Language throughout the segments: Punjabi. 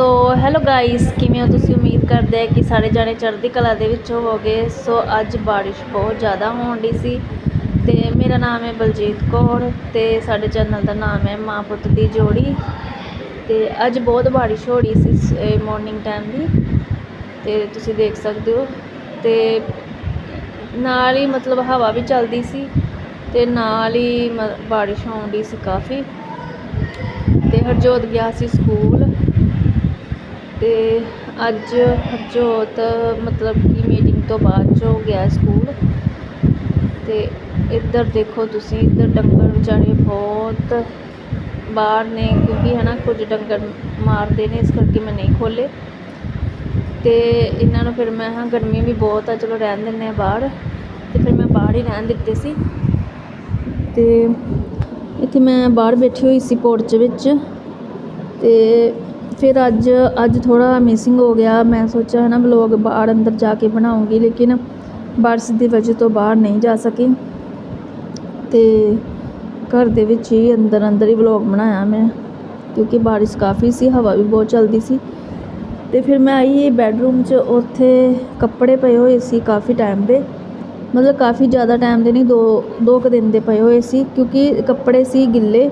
ਸੋ ਹੈਲੋ ਗਾਇਸ ਕਿਵੇਂ ਹੋ ਤੁਸੀਂ? ਉਮੀਦ ਕਰਦੇ ਆ ਕਿ ਸਾਰੇ ਜਾਣੇ ਚੜ੍ਹਦੀ ਕਲਾ ਦੇ ਵਿੱਚ ਹੋਵੋਗੇ। ਸੋ ਅੱਜ ਬਾਰਿਸ਼ ਬਹੁਤ ਜ਼ਿਆਦਾ ਹੋਣ ਦੀ ਸੀ ਤੇ ਮੇਰਾ ਨਾਮ ਹੈ ਬਲਜੀਤ ਕੌਰ ਤੇ ਸਾਡੇ ਚੈਨਲ ਦਾ ਨਾਮ ਹੈ ਮਾਂ ਪੁੱਤ ਦੀ ਜੋੜੀ। ਤੇ ਅੱਜ ਬਹੁਤ ਬਾਰਿਸ਼ ਹੋ ਰਹੀ ਸੀ ਮਾਰਨਿੰਗ ਟਾਈਮ ਦੀ। ਤੇ ਤੁਸੀਂ ਦੇਖ ਸਕਦੇ ਹੋ। ਤੇ ਨਾਲ ਹੀ ਮਤਲਬ ਹਵਾ ਵੀ ਚੱਲਦੀ ਸੀ ਤੇ ਨਾਲ ਹੀ ਮ- ਬਾਰਿਸ਼ ਹੋਣ ਦੀ ਸੀ ਕਾਫੀ। ਤੇ ਹਰਜੋਤ ਗਿਆ ਸੀ ਸਕੂਲ। ਤੇ ਅੱਜ ਹਰਜੋਤ, ਮਤਲਬ ਕਿ ਮੀਟਿੰਗ ਤੋਂ ਬਾਅਦ 'ਚੋਂ ਗਿਆ ਸਕੂਲ ਅਤੇ ਇੱਧਰ ਦੇਖੋ ਤੁਸੀਂ, ਇੱਧਰ ਡੰਗਰ ਵਿਚਾਰੇ ਬਹੁਤ ਬਾਹਰ ਨੇ, ਕਿਉਂਕਿ ਹੈ ਨਾ ਕੁਝ ਡੰਗਰ ਮਾਰਦੇ ਨੇ, ਇਸ ਕਰਕੇ ਮੈਂ ਨਹੀਂ ਖੋਲੇ ਤੇ ਇਹਨਾਂ ਨੂੰ ਫਿਰ ਮੈਂ, ਹਾਂ ਗਰਮੀ ਵੀ ਬਹੁਤ ਆ, ਚਲੋ ਰਹਿਣ ਦਿੰਦੇ ਆ ਬਾਹਰ। ਤੇ ਫਿਰ ਮੈਂ ਬਾਹਰ ਹੀ ਰਹਿਣ ਦਿੱਤੇ ਸੀ। ਤੇ ਇੱਥੇ ਮੈਂ ਬਾਹਰ ਬੈਠੀ ਹੋਈ ਸੀ ਪੋਰਚ ਵਿੱਚ। ਤੇ ਫਿਰ ਅੱਜ ਅੱਜ ਥੋੜ੍ਹਾ ਮਿਸਿੰਗ ਹੋ ਗਿਆ। ਮੈਂ ਸੋਚਿਆ ਹੈ ਨਾ ਵਲੋਗ ਬਾਹਰ ਅੰਦਰ ਜਾ ਕੇ ਬਣਾਉਂਗੀ, ਲੇਕਿਨ ਬਾਰਿਸ਼ ਦੀ ਵਜ੍ਹਾ ਤੋਂ ਬਾਹਰ ਨਹੀਂ ਜਾ ਸਕੀ। ਅਤੇ ਘਰ ਦੇ ਵਿੱਚ ਹੀ ਅੰਦਰ ਅੰਦਰ ਹੀ ਵਲੋਗ ਬਣਾਇਆ ਮੈਂ, ਕਿਉਂਕਿ ਬਾਰਿਸ਼ ਕਾਫੀ ਸੀ, ਹਵਾ ਵੀ ਬਹੁਤ ਚੱਲਦੀ ਸੀ। ਤੇ ਫਿਰ ਮੈਂ ਆਈ ਬੈੱਡਰੂਮ 'ਚ, ਉੱਥੇ ਕੱਪੜੇ ਪਏ ਹੋਏ ਸੀ ਕਾਫੀ ਟਾਈਮ ਦੇ। ਮਤਲਬ ਕਾਫੀ ਜ਼ਿਆਦਾ ਟਾਈਮ ਦੇ ਨਹੀਂ, ਦੋ ਦੋ ਕੁ ਦਿਨ ਦੇ ਪਏ ਹੋਏ ਸੀ, ਕਿਉਂਕਿ ਕੱਪੜੇ ਸੀ ਗਿੱਲੇ,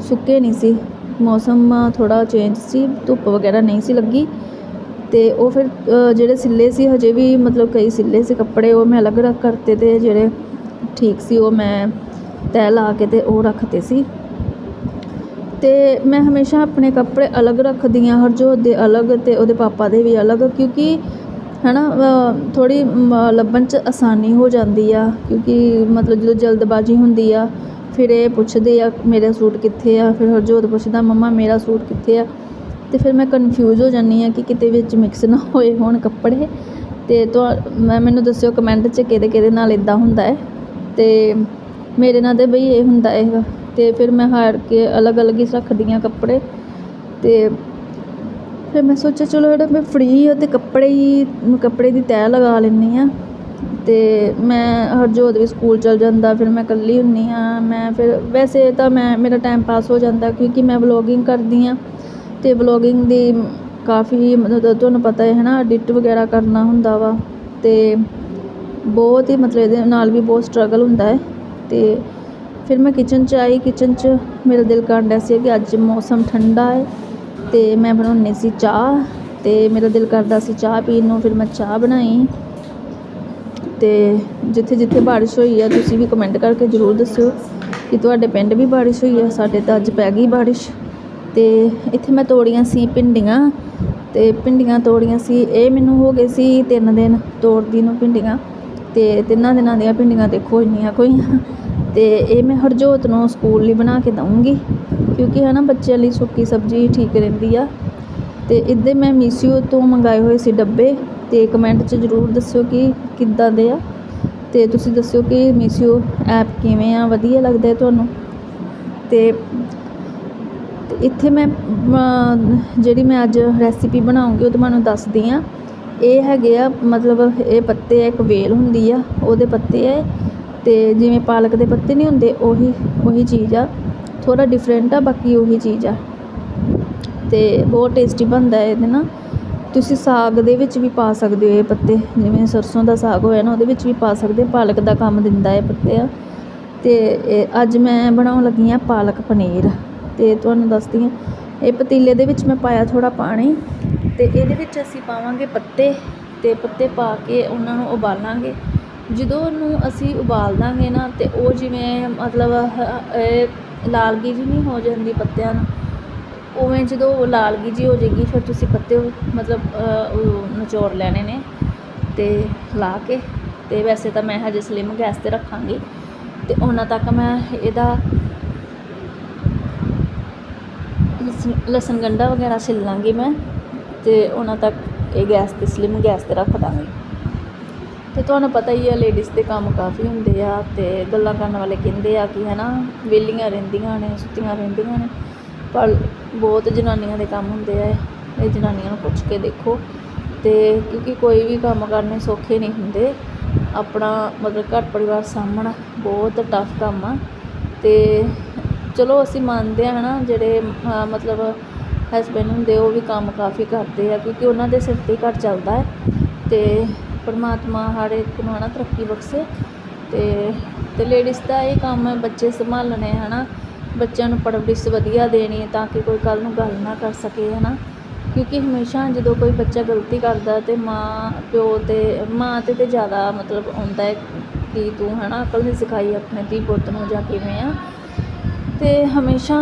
ਸੁੱਕੇ ਨਹੀਂ ਸੀ। ਮੌਸਮ ਥੋੜ੍ਹਾ ਚੇਂਜ ਸੀ, ਧੁੱਪ ਵਗੈਰਾ ਨਹੀਂ ਸੀ ਲੱਗੀ। ਅਤੇ ਉਹ ਫਿਰ ਜਿਹੜੇ ਸਿੱਲੇ ਸੀ, ਹਜੇ ਵੀ ਮਤਲਬ ਕਈ ਸਿੱਲੇ ਸੀ ਕੱਪੜੇ, ਉਹ ਮੈਂ ਅਲੱਗ ਰੱਖ ਕਰਤੇ ਤੇ ਜਿਹੜੇ ਠੀਕ ਸੀ, ਉਹ ਮੈਂ ਤੈਅ ਲਾ ਕੇ ਅਤੇ ਉਹ ਰੱਖਤੇ ਸੀ। ਅਤੇ ਮੈਂ ਹਮੇਸ਼ਾ ਆਪਣੇ ਕੱਪੜੇ ਅਲੱਗ ਰੱਖਦੀ ਹਾਂ ਹਰਜੋਤ ਦੇ ਅਲੱਗ ਅਤੇ ਉਹਦੇ ਪਾਪਾ ਦੇ ਵੀ ਅਲੱਗ, ਕਿਉਂਕਿ ਹੈ ਨਾ ਥੋੜ੍ਹੀ ਲੱਭਣ 'ਚ ਆਸਾਨੀ ਹੋ ਜਾਂਦੀ ਆ, ਕਿਉਂਕਿ ਮਤਲਬ ਜਦੋਂ ਜਲਦਬਾਜ਼ੀ ਹੁੰਦੀ ਆ ਫਿਰ ਇਹ ਪੁੱਛਦੇ ਆ ਮੇਰਾ ਸੂਟ ਕਿੱਥੇ ਆ? ਫਿਰ ਹਰਜੋਤ ਪੁੱਛਦਾ, ਮੰਮਾ, ਮੇਰਾ ਸੂਟ ਕਿੱਥੇ ਆ? ਅਤੇ ਫਿਰ ਮੈਂ ਕਨਫਿਊਜ਼ ਹੋ ਜਾਂਦੀ ਹਾਂ ਕਿ ਕਿਤੇ ਵਿੱਚ ਮਿਕਸ ਨਾ ਹੋਏ ਹੋਣ ਕੱਪੜੇ। ਅਤੇ ਤੁਹਾ, ਮੈਂ, ਮੈਨੂੰ ਦੱਸਿਓ ਕਮੈਂਟ 'ਚ ਕਿਹਦੇ ਕਿਹਦੇ ਨਾਲ ਇੱਦਾਂ ਹੁੰਦਾ ਹੈ? ਅਤੇ ਮੇਰੇ ਨਾਲ ਤਾਂ ਬਈ ਇਹ ਹੁੰਦਾ ਹੈਗਾ ਅਤੇ ਫਿਰ ਮੈਂ ਹਾਰ ਕੇ ਅਲੱਗ-ਅਲੱਗ ਹੀ ਰੱਖਦੀ ਹਾਂ ਕੱਪੜੇ। ਅਤੇ ਫਿਰ ਮੈਂ ਸੋਚਿਆ, ਚਲੋ, ਜਿਹੜਾ ਮੈਂ ਫ੍ਰੀ ਹਾਂ ਅਤੇ ਕੱਪੜੇ ਹੀ, ਕੱਪੜੇ ਦੀ ਤੈਅ ਲਗਾ ਲੈਂਦੀ ਹਾਂ। ਅਤੇ ਮੈਂ ਹਰਜੋਤ ਵੀ ਸਕੂਲ ਚਲ ਜਾਂਦਾ, ਫਿਰ ਮੈਂ ਇਕੱਲੀ ਹੁੰਦੀ ਹਾਂ। ਮੈਂ ਫਿਰ ਵੈਸੇ ਤਾਂ ਮੈਂ, ਮੇਰਾ ਟਾਈਮ ਪਾਸ ਹੋ ਜਾਂਦਾ ਕਿਉਂਕਿ ਮੈਂ ਵਲੋਗਿੰਗ ਕਰਦੀ ਹਾਂ ਅਤੇ ਵਲੋਗਿੰਗ ਦੀ ਕਾਫੀ ਮਤਲਬ ਤੁਹਾਨੂੰ ਪਤਾ ਹੈ ਨਾ ਐਡਿਟ ਵਗੈਰਾ ਕਰਨਾ ਹੁੰਦਾ ਵਾ ਅਤੇ ਬਹੁਤ ਹੀ ਮਤਲਬ ਇਹਦੇ ਨਾਲ ਵੀ ਬਹੁਤ ਸਟਰਗਲ ਹੁੰਦਾ ਹੈ। ਅਤੇ ਫਿਰ ਮੈਂ ਕਿਚਨ 'ਚ ਆਈ ਕਿਚਨ 'ਚ ਮੇਰਾ ਦਿਲ ਕਰਨ ਡਿਆ ਸੀ ਕਿ ਅੱਜ ਮੌਸਮ ਠੰਡਾ ਹੈ ਅਤੇ ਮੈਂ ਬਣਾਉਂਦੀ ਸੀ ਚਾਹ ਅਤੇ ਮੇਰਾ ਦਿਲ ਕਰਦਾ ਸੀ ਚਾਹ ਪੀਣ ਨੂੰ, ਫਿਰ ਮੈਂ ਚਾਹ ਬਣਾਈ। ਅਤੇ ਜਿੱਥੇ ਜਿੱਥੇ ਬਾਰਿਸ਼ ਹੋਈ ਆ, ਤੁਸੀਂ ਵੀ ਕਮੈਂਟ ਕਰਕੇ ਜ਼ਰੂਰ ਦੱਸਿਓ ਕਿ ਤੁਹਾਡੇ ਪਿੰਡ ਵੀ ਬਾਰਿਸ਼ ਹੋਈ ਆ, ਸਾਡੇ ਤਾਂ ਅੱਜ ਪੈ ਗਈ ਬਾਰਿਸ਼। ਅਤੇ ਇੱਥੇ ਮੈਂ ਤੋੜੀਆਂ ਸੀ ਭਿੰਡੀਆਂ ਅਤੇ ਭਿੰਡੀਆਂ ਤੋੜੀਆਂ ਸੀ, ਇਹ ਮੈਨੂੰ ਹੋ ਗਏ ਸੀ ਤਿੰਨ ਦਿਨ ਤੋੜਦੀ ਨੂੰ ਭਿੰਡੀਆਂ। ਅਤੇ ਤਿੰਨਾਂ ਦਿਨਾਂ ਦੀਆਂ ਭਿੰਡੀਆਂ ਦੇਖੋ ਇੰਨੀਆਂ ਕੋਈ ਅਤੇ ਇਹ ਮੈਂ ਹਰਜੋਤ ਨੂੰ ਸਕੂਲ ਲਈ ਬਣਾ ਕੇ ਦਊਂਗੀ, ਕਿਉਂਕਿ ਹੈ ਨਾ ਬੱਚਿਆਂ ਲਈ ਸੁੱਕੀ ਸਬਜ਼ੀ ਠੀਕ ਰਹਿੰਦੀ ਆ। ਅਤੇ ਇੱਦੇ ਮੈਂ ਮੀਸ਼ੋ ਤੋਂ ਮੰਗਾਏ ਹੋਏ ਸੀ ਡੱਬੇ। ਅਤੇ ਕਮੈਂਟ 'ਚ ਜ਼ਰੂਰ ਦੱਸਿਓ ਕਿ ਕਿੱਦਾਂ ਦੇ ਆ ਅਤੇ ਤੁਸੀਂ ਦੱਸਿਓ ਕਿ ਮੀਸ਼ੋ ਐਪ ਕਿਵੇਂ ਆ, ਵਧੀਆ ਲੱਗਦਾ ਤੁਹਾਨੂੰ? ਅਤੇ ਇੱਥੇ ਮੈਂ ਜਿਹੜੀ ਮੈਂ ਅੱਜ ਰੈਸਿਪੀ ਬਣਾਉਂਗੀ ਉਹ ਤੁਹਾਨੂੰ ਦੱਸਦੀ ਆ ਇਹ ਹੈਗੇ ਆ, ਮਤਲਬ ਇਹ ਪੱਤੇ ਆ, ਇੱਕ ਵੇਲ ਹੁੰਦੀ ਆ, ਉਹਦੇ ਪੱਤੇ ਆ ਅਤੇ ਜਿਵੇਂ ਪਾਲਕ ਦੇ ਪੱਤੇ ਨਹੀਂ ਹੁੰਦੇ, ਉਹੀ ਉਹੀ ਚੀਜ਼ ਆ। ਥੋੜ੍ਹਾ ਡਿਫਰੈਂਟ ਆ, ਬਾਕੀ ਉਹੀ ਚੀਜ਼ ਆ। ਅਤੇ ਬਹੁਤ ਟੇਸਟੀ ਬਣਦਾ ਇਹਦੇ ਨਾਲ। ਤੁਸੀਂ ਸਾਗ ਦੇ ਵਿੱਚ ਵੀ ਪਾ ਸਕਦੇ ਹੋ ਇਹ ਪੱਤੇ। ਜਿਵੇਂ ਸਰਸੋਂ ਦਾ ਸਾਗ ਹੋਇਆ ਨਾ, ਉਹਦੇ ਵਿੱਚ ਵੀ ਪਾ ਸਕਦੇ ਪਾਲਕ ਦਾ ਕੰਮ ਦਿੰਦਾ ਇਹ ਪੱਤੇ ਆ। ਤੇ ਇਹ ਅੱਜ ਮੈਂ ਬਣਾਉਣ ਲੱਗੀ ਹਾਂ ਪਾਲਕ ਪਨੀਰ। ਅਤੇ ਤੁਹਾਨੂੰ ਦੱਸਦੀ ਹਾਂ, ਇਹ ਪਤੀਲੇ ਦੇ ਵਿੱਚ ਮੈਂ ਪਾਇਆ ਥੋੜ੍ਹਾ ਪਾਣੀ। ਅਤੇ ਇਹਦੇ ਵਿੱਚ ਅਸੀਂ ਪਾਵਾਂਗੇ ਪੱਤੇ। ਅਤੇ ਪੱਤੇ ਪਾ ਕੇ ਉਹਨਾਂ ਨੂੰ ਉਬਾਲਾਂਗੇ। ਜਦੋਂ ਉਹਨੂੰ ਅਸੀਂ ਉਬਾਲ ਦਾਂਗੇ ਨਾ, ਤੇ ਉਹ ਜਿਵੇਂ ਮਤਲਬ, ਇਹ ਲਾਲਗੀ ਜੀ ਨਹੀਂ ਹੋ ਜਾਂਦੀ ਪੱਤਿਆਂ ਨੂੰ ਉਵੇਂ ਜਦੋਂ ਲਾਲ ਗੀ ਜੀ ਹੋ ਜਾਏਗੀ ਫਿਰ ਤੁਸੀਂ ਪੱਤੇ ਮਤਲਬ ਅ, ਨਿਚੋੜ ਲੈਣੇ ਨੇ ਤੇ ਲਾ ਕੇ। ਤੇ ਵੈਸੇ ਤਾਂ ਮੈਂ ਹਜੇ ਸਲਿਮ ਗੈਸ ਤੇ ਰੱਖਾਂਗੀ। ਤੇ ਉਹਨਾਂ ਤੱਕ ਮੈਂ ਇਹਦਾ ਲਸਣ- ਲਸਣ ਗੰਢਾ ਵਗੈਰਾ ਛਿੱਲ ਲਾਂਗੀ ਮੈਂ। ਤੇ ਉਹਨਾਂ ਤੱਕ ਇਹ ਗੈਸ ਤੇ ਸਲਿਮ ਗੈਸ ਤੇ ਰੱਖ ਦਾਂਗੀ। ਤੇ ਤੁਹਾਨੂੰ ਪਤਾ ਹੀ ਆ ਲੇਡੀਜ਼ ਦੇ ਕੰਮ ਕਾਫੀ ਹੁੰਦੇ ਆ ਤੇ ਗੱਲਾਂ ਕਰਨ ਵਾਲੇ ਕਹਿੰਦੇ ਆ ਕਿ ਹਨਾ ਵਿਹਲੀਆਂ ਰਹਿੰਦੀਆਂ ਨੇ ਸੁੱਤੀਆਂ ਰਹਿੰਦੀਆਂ ਨੇ। ਪਰ ਬਹੁਤ ਜਨਾਨੀਆਂ ਦੇ ਕੰਮ ਹੁੰਦੇ ਆ ਇਹ। ਜਨਾਨੀਆਂ ਨੂੰ ਪੁੱਛ ਕੇ ਦੇਖੋ। ਤੇ ਕਿਉਂਕਿ ਕੋਈ ਵੀ ਕੰਮ ਕਰਨੇ ਸੌਖੇ ਨਹੀਂ ਹੁੰਦੇ। ਆਪਣਾ ਮਤਲਬ ਘਰ ਪਰਿਵਾਰ ਸਾਂਭਣਾ ਬਹੁਤ ਟਫ ਕੰਮ ਆ। ਤੇ ਚਲੋ ਅਸੀਂ ਮੰਨਦੇ ਹਾਂ ਹਨਾ, ਜਿਹੜੇ ਮਤਲਬ ਹਸਬੈਂਡ ਹੁੰਦੇ, ਉਹ ਵੀ ਕੰਮ ਕਾਫੀ ਕਰਦੇ ਆ, ਕਿਉਂਕਿ ਉਹਨਾਂ ਦੇ ਸਿਰ 'ਤੇ ਹੀ ਘਰ ਚੱਲਦਾ ਹੈ। ਅਤੇ ਪਰਮਾਤਮਾ ਹਰ ਇੱਕ ਨੂੰ ਹੈ ਤਰੱਕੀ ਬਖਸ਼ੇ। ਅਤੇ ਅਤੇ ਲੇਡੀਜ਼ ਦਾ ਇਹ ਕੰਮ ਹੈ ਬੱਚੇ ਸੰਭਾਲਣੇ ਹੈ ਨਾ ਬੱਚਿਆਂ ਨੂੰ ਪਰਵਰਿਸ਼ ਵਧੀਆ ਦੇਣੀ ਤਾਂ ਕਿ ਕੋਈ ਕੱਲ੍ਹ ਨੂੰ ਗੱਲ ਨਾ ਕਰ ਸਕੇ ਹੈ ਨਾ ਕਿਉਂਕਿ ਹਮੇਸ਼ਾ ਜਦੋਂ ਕੋਈ ਬੱਚਾ ਗਲਤੀ ਕਰਦਾ ਤੇ ਮਾਂ, ਪਿਓ 'ਤੇ, ਮਾਂ 'ਤੇ ਤਾਂ ਜ਼ਿਆਦਾ ਮਤਲਬ ਆਉਂਦਾ ਹੈ ਕਿ ਤੂੰ ਹੈ ਨਾ ਅਕਲ ਨਹੀਂ ਸਿਖਾਈ ਆਪਣੇ ਧੀ ਪੁੱਤ ਨੂੰ ਜਾਂ ਕਿਵੇਂ ਆ। ਅਤੇ ਹਮੇਸ਼ਾ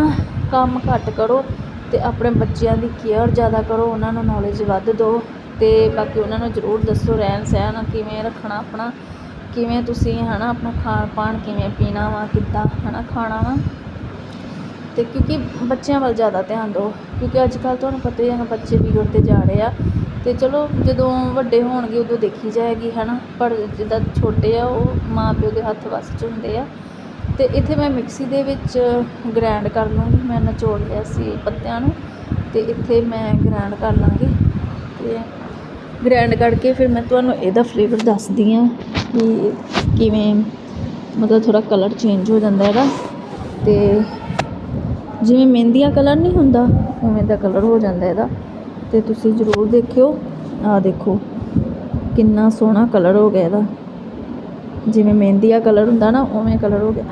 ਕੰਮ ਘੱਟ ਕਰੋ ਅਤੇ ਆਪਣੇ ਬੱਚਿਆਂ ਦੀ ਕੇਅਰ ਜ਼ਿਆਦਾ ਕਰੋ, ਉਹਨਾਂ ਨੂੰ ਨੌਲੇਜ ਵੱਧ ਦਿਓ ਅਤੇ ਬਾਕੀ ਉਹਨਾਂ ਨੂੰ ਜ਼ਰੂਰ ਦੱਸੋ ਰਹਿਣ ਸਹਿਣ, ਕਿਵੇਂ ਰੱਖਣਾ ਆਪਣਾ, ਕਿਵੇਂ ਤੁਸੀਂ ਹੈ ਨਾ ਆਪਣਾ ਖਾਣ ਪਾਣ ਕਿਵੇਂ ਪੀਣਾ ਵਾ, ਕਿੱਦਾਂ ਹੈ ਨਾ ਖਾਣਾ ਵਾ। ਅਤੇ ਕਿਉਂਕਿ ਬੱਚਿਆਂ ਵੱਲ ਜ਼ਿਆਦਾ ਧਿਆਨ ਦਿਓ, ਕਿਉਂਕਿ ਅੱਜ ਕੱਲ੍ਹ ਤੁਹਾਨੂੰ ਪਤਾ ਹੀ ਹੈ ਬੱਚੇ ਵਿਗੜਦੇ ਜਾ ਰਹੇ ਆ। ਅਤੇ ਚਲੋ ਜਦੋਂ ਵੱਡੇ ਹੋਣਗੇ ਉਦੋਂ ਦੇਖੀ ਜਾਏਗੀ ਹੈ ਨਾ ਪਰ ਜਿੱਦਾਂ ਛੋਟੇ ਆ, ਉਹ ਮਾਂ ਪਿਓ ਦੇ ਹੱਥ ਵੱਸ 'ਚ ਹੁੰਦੇ ਆ। ਅਤੇ ਇੱਥੇ ਮੈਂ ਮਿਕਸੀ ਦੇ ਵਿੱਚ ਗ੍ਰੈਂਡ ਕਰ ਲੂੰਗੀ। ਮੈਂ ਨਿਚੋੜ ਲਿਆ ਸੀ ਪੱਤਿਆਂ ਨੂੰ ਅਤੇ ਇੱਥੇ ਮੈਂ ਗ੍ਰੈਂਡ ਕਰ ਲਾਂਗੀ। ਅਤੇ ਗ੍ਰੈਂਡ ਕਰਕੇ ਫਿਰ ਮੈਂ ਤੁਹਾਨੂੰ ਇਹਦਾ ਫਲੇਵਰ ਦੱਸਦੀ ਹਾਂ ਕਿ ਕਿਵੇਂ, ਮਤਲਬ ਥੋੜ੍ਹਾ ਕਲਰ ਚੇਂਜ ਹੋ ਜਾਂਦਾ ਇਹਦਾ। ਅਤੇ ਜਿਵੇਂ ਮਹਿੰਦੀਆ ਕਲਰ ਨਹੀਂ ਹੁੰਦਾ, ਉਵੇਂ ਦਾ ਕਲਰ ਹੋ ਜਾਂਦਾ ਇਹਦਾ। ਅਤੇ ਤੁਸੀਂ ਜ਼ਰੂਰ ਦੇਖਿਓ, ਆਹ ਦੇਖੋ, ਕਿੰਨਾ ਸੋਹਣਾ ਕਲਰ ਹੋ ਗਿਆ ਇਹਦਾ। ਜਿਵੇਂ ਮਹਿੰਦੀ ਦਾ ਕਲਰ ਹੁੰਦਾ ਨਾ, ਉਵੇਂ ਕਲਰ ਹੋ ਗਿਆ।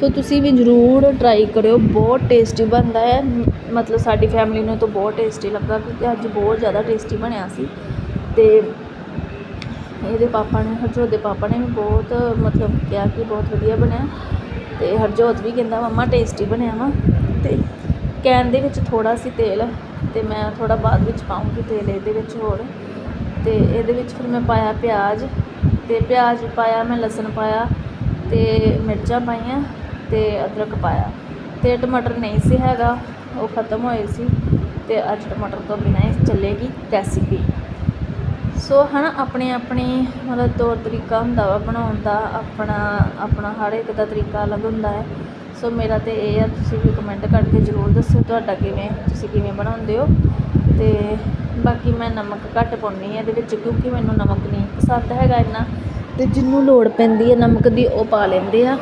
ਸੋ ਤੁਸੀਂ ਵੀ ਜ਼ਰੂਰ ਟਰਾਈ ਕਰਿਓ, ਬਹੁਤ ਟੇਸਟੀ ਬਣਦਾ ਹੈ। ਮਤਲਬ ਸਾਡੀ ਫੈਮਿਲੀ ਨੂੰ ਤਾਂ ਬਹੁਤ ਟੇਸਟੀ ਲੱਗਾ ਕਿਉਂਕਿ ਅੱਜ ਬਹੁਤ ਜ਼ਿਆਦਾ ਟੇਸਟੀ ਬਣਿਆ ਸੀ। ਅਤੇ ਇਹਦੇ ਪਾਪਾ ਨੇ, ਹਰਜੋਤ ਦੇ ਪਾਪਾ ਨੇ ਵੀ ਬਹੁਤ, ਮਤਲਬ ਕਿਹਾ ਕਿ ਬਹੁਤ ਵਧੀਆ ਬਣਿਆ। ਅਤੇ ਹਰਜੋਤ ਵੀ ਕਹਿੰਦਾ, ਮੰਮਾ ਟੇਸਟੀ ਬਣਿਆ ਵਾ। ਅਤੇ ਕੈਨ ਦੇ ਵਿੱਚ ਥੋੜ੍ਹਾ ਸੀ ਤੇਲ ਅਤੇ ਮੈਂ ਥੋੜ੍ਹਾ ਬਾਅਦ ਵਿੱਚ ਪਾਊਂਗੀ ਤੇਲ ਇਹਦੇ ਵਿੱਚ ਹੋਰ ਅਤੇ ਇਹਦੇ ਵਿੱਚ ਫਿਰ ਮੈਂ ਪਾਇਆ ਪਿਆਜ਼ ਅਤੇ ਪਿਆਜ਼ ਪਾਇਆ, ਮੈਂ ਲਸਣ ਪਾਇਆ ਅਤੇ ਮਿਰਚਾਂ ਪਾਈਆਂ ਅਤੇ ਅਦਰਕ ਪਾਇਆ ਅਤੇ ਟਮਾਟਰ ਨਹੀਂ ਸੀ ਹੈਗਾ, ਉਹ ਖਤਮ ਹੋਏ ਸੀ ਅਤੇ ਅੱਜ ਟਮਾਟਰ ਤੋਂ ਬਿਨਾਂ ਹੀ ਚੱਲੇਗੀ ਰੈਸਿਪੀ। ਸੋ ਹੈ ਨਾ ਆਪਣੇ ਆਪਣੀ ਮਤਲਬ ਤੌਰ ਤਰੀਕਾ ਹੁੰਦਾ ਵਾ ਬਣਾਉਣ ਦਾ, ਆਪਣਾ ਆਪਣਾ ਹਰ ਇੱਕ ਦਾ ਤਰੀਕਾ ਅਲੱਗ ਹੁੰਦਾ ਹੈ। ਸੋ ਮੇਰਾ ਤਾਂ ਇਹ ਆ, ਤੁਸੀਂ ਵੀ ਕਮੈਂਟ ਕਰਕੇ ਜ਼ਰੂਰ ਦੱਸਿਓ ਤੁਹਾਡਾ ਕਿਵੇਂ, ਤੁਸੀਂ ਕਿਵੇਂ ਬਣਾਉਂਦੇ ਹੋ। ਅਤੇ ਬਾਕੀ ਮੈਂ ਨਮਕ ਘੱਟ ਪਾਉਂਦੀ ਹਾਂ ਇਹਦੇ ਵਿੱਚ, ਕਿਉਂਕਿ ਮੈਨੂੰ ਨਮਕ ਨਹੀਂ ਪਸੰਦ ਹੈਗਾ ਇੰਨਾ। ਅਤੇ ਜਿਹਨੂੰ ਲੋੜ ਪੈਂਦੀ ਹੈ ਨਮਕ ਦੀ, ਉਹ ਪਾ ਲੈਂਦੇ ਆ।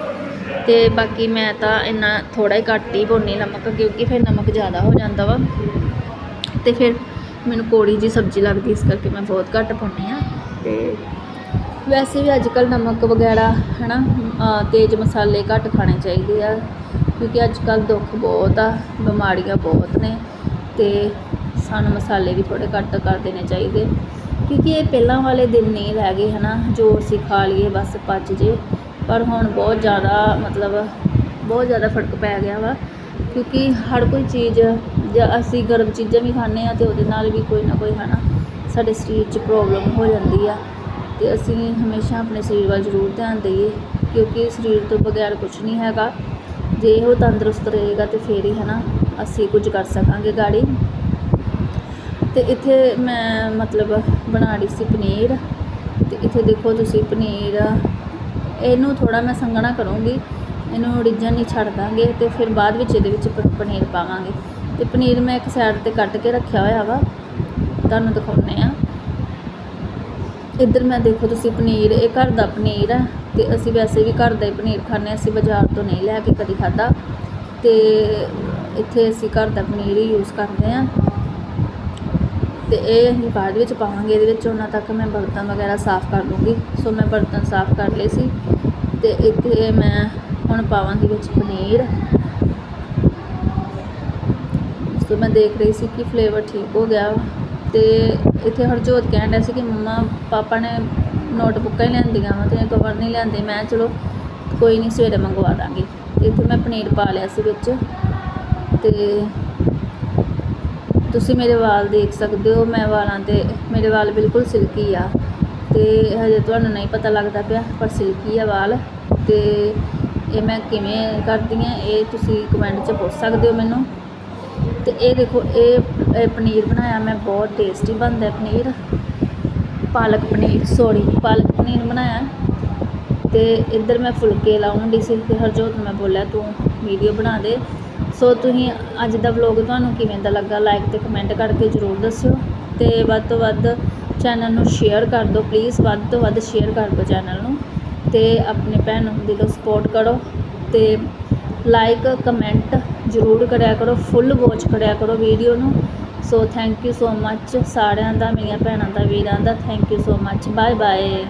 ਅਤੇ ਬਾਕੀ ਮੈਂ ਤਾਂ ਇੰਨਾ ਥੋੜ੍ਹਾ ਹੀ ਘੱਟ ਹੀ ਪਾਉਂਦੀ ਨਮਕ, ਕਿਉਂਕਿ ਫਿਰ ਨਮਕ ਜ਼ਿਆਦਾ ਹੋ ਜਾਂਦਾ ਵਾ। ਅਤੇ ਫਿਰ ਮੈਨੂੰ ਕੌੜੀ ਜੀ ਸਬਜ਼ੀ ਲੱਗਦੀ, ਇਸ ਕਰਕੇ ਮੈਂ ਬਹੁਤ ਘੱਟ ਪਾਉਂਦੀ ਹਾਂ। ਅਤੇ ਵੈਸੇ ਵੀ ਅੱਜ ਕੱਲ੍ਹ ਨਮਕ ਵਗੈਰਾ ਹੈ ਨਾ ਤੇਜ਼ ਮਸਾਲੇ ਘੱਟ ਖਾਣੇ ਚਾਹੀਦੇ ਆ, ਕਿਉਂਕਿ ਅੱਜ ਕੱਲ੍ਹ ਦੁੱਖ ਬਹੁਤ ਆ, ਬਿਮਾਰੀਆਂ ਬਹੁਤ ਨੇ ਅਤੇ ਸਾਨੂੰ ਮਸਾਲੇ ਵੀ ਥੋੜ੍ਹੇ ਘੱਟ ਕਰ ਦੇਣੇ ਚਾਹੀਦੇ। ਕਿਉਂਕਿ ਇਹ ਪਹਿਲਾਂ ਵਾਲੇ ਦਿਨ ਨਹੀਂ ਰਹਿ ਗਏ ਹੈ ਨਾ ਜੋ ਅਸੀਂ ਖਾ ਲਈਏ ਬਸ ਪਚ ਜੇ। ਪਰ ਹੁਣ ਬਹੁਤ ਜ਼ਿਆਦਾ, ਮਤਲਬ ਬਹੁਤ ਜ਼ਿਆਦਾ ਫ਼ਰਕ ਪੈ ਗਿਆ ਵਾ, ਕਿਉਂਕਿ ਹਰ ਕੋਈ ਚੀਜ਼, ਜਾਂ ਅਸੀਂ ਗਰਮ ਚੀਜ਼ਾਂ ਵੀ ਖਾਂਦੇ ਆ ਅਤੇ ਉਹਦੇ ਨਾਲ ਵੀ ਕੋਈ ਨਾ ਕੋਈ ਹੈ ਨਾ ਸਾਡੇ ਸਰੀਰ 'ਚ ਪ੍ਰੋਬਲਮ ਹੋ ਜਾਂਦੀ ਆ। ਅਤੇ ਅਸੀਂ ਹਮੇਸ਼ਾ ਆਪਣੇ ਸਰੀਰ ਵੱਲ ਜ਼ਰੂਰ ਧਿਆਨ ਦਈਏ, ਕਿਉਂਕਿ ਸਰੀਰ ਤੋਂ ਬਗੈਰ ਕੁਝ ਨਹੀਂ ਹੈਗਾ। ਜੇ ਉਹ ਤੰਦਰੁਸਤ ਰਹੇਗਾ ਤਾਂ ਫਿਰ ਹੀ ਹੈ ਨਾ ਅਸੀਂ ਕੁਝ ਕਰ ਸਕਾਂਗੇ ਗਾੜੀ। ਅਤੇ ਇੱਥੇ ਮੈਂ ਮਤਲਬ ਬਣਾ ਰਹੀ ਸੀ ਪਨੀਰ। ਅਤੇ ਇੱਥੇ ਦੇਖੋ ਤੁਸੀਂ ਪਨੀਰ, ਇਹਨੂੰ ਥੋੜ੍ਹਾ ਮੈਂ ਸੰਘਣਾ ਕਰੂੰਗੀ। ਇਹਨੂੰ ਰਿੱਝਣ ਨਹੀਂ ਛੱਡ ਦਾਂਗੇ ਅਤੇ ਫਿਰ ਬਾਅਦ ਵਿੱਚ ਇਹਦੇ ਵਿੱਚ ਪਨੀਰ ਪਾਵਾਂਗੇ। ਅਤੇ ਪਨੀਰ ਮੈਂ ਇੱਕ ਸਾਈਡ 'ਤੇ ਕੱਟ ਕੇ ਰੱਖਿਆ ਹੋਇਆ ਵਾ। ਤੁਹਾਨੂੰ ਦਿਖਾਉਂਦੇ ਆ ਇੱਧਰ ਮੈਂ ਦੇਖੋ ਤੁਸੀਂ ਪਨੀਰ, ਇਹ ਘਰ ਦਾ ਪਨੀਰ ਹੈ ਅਤੇ ਅਸੀਂ ਵੈਸੇ ਵੀ ਘਰ ਦਾ ਹੀ ਪਨੀਰ ਖਾਂਦੇ ਅਸੀਂ ਬਾਜ਼ਾਰ ਤੋਂ ਨਹੀਂ ਲੈ ਕੇ ਕਦੀ ਖਾਧਾ। ਅਤੇ ਇੱਥੇ ਅਸੀਂ ਘਰ ਦਾ ਪਨੀਰ ਹੀ ਯੂਜ਼ ਕਰਦੇ ਹਾਂ। ਅਤੇ ਇਹ ਅਸੀਂ ਬਾਅਦ ਵਿੱਚ ਪਾਵਾਂਗੇ, ਇਹਦੇ ਵਿੱਚ ਉਹਨਾਂ ਤੱਕ ਮੈਂ ਬਰਤਨ ਵਗੈਰਾ ਸਾਫ਼ ਕਰ ਲੂੰਗੀ। ਸੋ ਮੈਂ ਬਰਤਨ ਸਾਫ਼ ਕਰ ਲਏ ਸੀ। ਅਤੇ ਇੱਥੇ ਮੈਂ ਹੁਣ ਪਾਵਾਂਗੀ ਵਿੱਚ ਪਨੀਰ। ਸੋ ਮੈਂ ਦੇਖ ਰਹੀ ਸੀ ਕਿ ਫਲੇਵਰ ਠੀਕ ਹੋ ਗਿਆ ਅਤੇ ਇੱਥੇ ਹਰਜੋਤ ਕਹਿਣ ਡਿਆ ਸੀ ਕਿ ਮੰਮਾ, ਪਾਪਾ ਨੇ ਨੋਟਬੁੱਕਾਂ ਹੀ ਲਿਆਂਦੀਆਂ ਵਾ ਅਤੇ ਕਵਰ ਨਹੀਂ ਲਿਆਂਦੇ। ਮੈਂ ਚਲੋ ਕੋਈ ਨਹੀਂ, ਸਵੇਰੇ ਮੰਗਵਾ ਦਾਂਗੀ। ਤੇ ਇੱਥੇ ਮੈਂ ਪਨੀਰ ਪਾ ਲਿਆ ਸੀ ਵਿੱਚ। ਅਤੇ ਤੁਸੀਂ ਮੇਰੇ ਵਾਲ ਦੇਖ ਸਕਦੇ ਹੋ, ਮੈਂ ਵਾਲਾਂ 'ਤੇ, ਮੇਰੇ ਵਾਲ ਬਿਲਕੁਲ ਸਿਲਕੀ ਆ। ਅਤੇ ਹਜੇ ਤੁਹਾਨੂੰ ਨਹੀਂ ਪਤਾ ਲੱਗਦਾ ਪਿਆ, ਪਰ ਸਿਲਕੀ ਆ ਵਾਲ। ਅਤੇ ਇਹ ਮੈਂ ਕਿਵੇਂ ਕਰਦੀ ਹਾਂ ਇਹ ਤੁਸੀਂ ਕਮੈਂਟ 'ਚ ਪੁੱਛ ਸਕਦੇ ਹੋ ਮੈਨੂੰ। ਅਤੇ ਇਹ ਦੇਖੋ, ਇਹ ਪਨੀਰ ਬਣਾਇਆ ਮੈਂ, ਬਹੁਤ ਟੇਸਟੀ ਬਣਦਾ ਪਨੀਰ। ਪਾਲਕ ਪਨੀਰ ਸੌਰੀ ਪਾਲਕ ਪਨੀਰ ਬਣਾਇਆ। ਅਤੇ ਇੱਧਰ ਮੈਂ ਫੁਲਕੇ ਲਾਉਣ ਸੀ ਅਤੇ ਹਰਜੋਤ ਨੂੰ ਮੈਂ ਬੋਲਿਆ, ਤੂੰ ਵੀਡੀਓ ਬਣਾ ਦੇ। ਸੋ ਤੁਸੀਂ ਅੱਜ ਦਾ ਵਲੌਗ ਤੁਹਾਨੂੰ ਕਿਵੇਂ ਦਾ ਲੱਗਾ ਲਾਈਕ ਅਤੇ ਕਮੈਂਟ ਕਰਕੇ ਜ਼ਰੂਰ ਦੱਸਿਓ। ਅਤੇ ਵੱਧ ਤੋਂ ਵੱਧ ਚੈਨਲ ਨੂੰ ਸ਼ੇਅਰ ਕਰ ਦਿਓ ਪਲੀਜ਼ ਵੱਧ ਤੋਂ ਵੱਧ ਸ਼ੇਅਰ ਕਰ ਦਿਓ ਚੈਨਲ ਨੂੰ। ਅਤੇ ਆਪਣੇ ਭੈਣ ਨੂੰ ਦਿਲੋਂ ਸਪੋਰਟ ਕਰੋ। ਅਤੇ ਲਾਈਕ ਕਮੈਂਟ ਜ਼ਰੂਰ ਕਰਿਆ ਕਰੋ ਫੁੱਲ ਵਾਚ ਕਰਿਆ ਕਰੋ ਵੀਡੀਓ ਨੂੰ। ਸੋ ਥੈਂਕ ਯੂ ਸੋ ਮੱਚ ਸਾਰਿਆਂ ਦਾ, ਮੇਰੀਆਂ ਭੈਣਾਂ ਦਾ, ਵੀਰਾਂ ਦਾ thank you so much bye bye